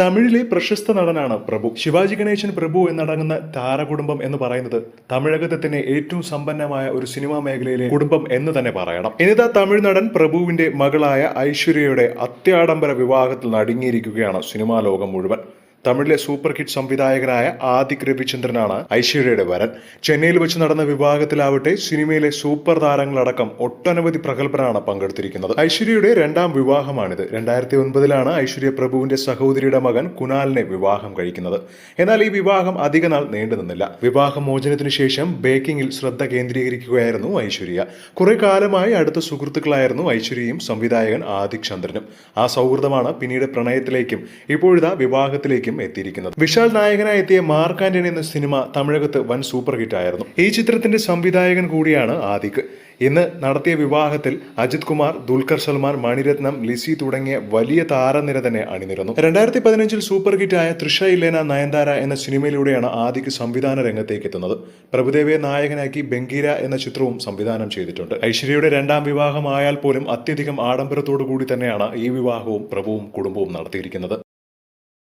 തമിഴിലെ പ്രശസ്ത നടനാണ് പ്രഭു. ശിവാജി ഗണേശൻ പ്രഭു എന്നടങ്ങുന്ന താരകുടുംബം എന്ന് പറയുന്നത് തമിഴകത്തെ തന്നെ ഏറ്റവും സമ്പന്നമായ ഒരു സിനിമാ മേഖലയിലെ കുടുംബം എന്ന് തന്നെ പറയണം. ഇനിതാ തമിഴ് നടൻ പ്രഭുവിന്റെ മകളായ ഐശ്വര്യയുടെ അത്യാഡംബര വിവാഹത്തിൽ നടുങ്ങിയിരിക്കുകയാണ് സിനിമാ ലോകം മുഴുവൻ. തമിഴിലെ സൂപ്പർ ഹിറ്റ് സംവിധായകനായ ആദിക് രവിചന്ദ്രനാണ് ഐശ്വര്യയുടെ വരൻ. ചെന്നൈയിൽ വെച്ച് നടന്ന വിവാഹത്തിലാവട്ടെ സിനിമയിലെ സൂപ്പർ താരങ്ങളടക്കം ഒട്ടനവധി പ്രഗത്ഭരാണ് പങ്കെടുത്തിരിക്കുന്നത്. ഐശ്വര്യയുടെ രണ്ടാം വിവാഹമാണിത്. രണ്ടായിരത്തി ഒൻപതിലാണ് ഐശ്വര്യ പ്രഭുവിന്റെ സഹോദരിയുടെ മകൻ കുനാലിനെ വിവാഹം കഴിക്കുന്നത്. എന്നാൽ ഈ വിവാഹം അധിക നാൾ നീണ്ടുനിന്നില്ല വിവാഹമോചനത്തിനു ശേഷം ബേക്കിംഗിൽ ശ്രദ്ധ കേന്ദ്രീകരിക്കുകയായിരുന്നു ഐശ്വര്യ. കുറെ കാലമായി അടുത്ത സുഹൃത്തുക്കളായിരുന്നു ഐശ്വര്യയും സംവിധായകൻ ആദിക് ചന്ദ്രനും ആ സൗഹൃദമാണ് പിന്നീട് പ്രണയത്തിലേക്കും ഇപ്പോഴിതാ വിവാഹത്തിലേക്കും എത്തിയിരിക്കുന്നത്. വിശാൽ നായകനായി എത്തിയ മാർക്ക് ആന്റണി എന്ന സിനിമ തമിഴകത്ത് വൻ സൂപ്പർ ഹിറ്റ് ആയിരുന്നു. ഈ ചിത്രത്തിന്റെ സംവിധായകൻ കൂടിയാണ് ആദിക്ക്. ഇന്ന് നടത്തിയ വിവാഹത്തിൽ അജിത് കുമാർ ദുൽഖർ സൽമാൻ മണിരത്നം ലിസി തുടങ്ങിയ വലിയ താരനിര തന്നെ അണിനിരന്നു. രണ്ടായിരത്തി പതിനഞ്ചിൽ സൂപ്പർ ഹിറ്റായ തൃഷ ഇല്ലേന നയൻതാര എന്ന സിനിമയിലൂടെയാണ് ആദിക്ക് സംവിധാന രംഗത്തേക്ക് എത്തുന്നത്. പ്രഭുദേവയെ നായകനാക്കി ബംഗീര എന്ന ചിത്രവും സംവിധാനം ചെയ്തിട്ടുണ്ട്. ഐശ്വര്യയുടെ രണ്ടാം വിവാഹമായാൽ പോലും അത്യധികം ആഡംബരത്തോടു കൂടി തന്നെയാണ് ഈ വിവാഹവും പ്രഭുവും കുടുംബവും നടത്തിയിരിക്കുന്നത്.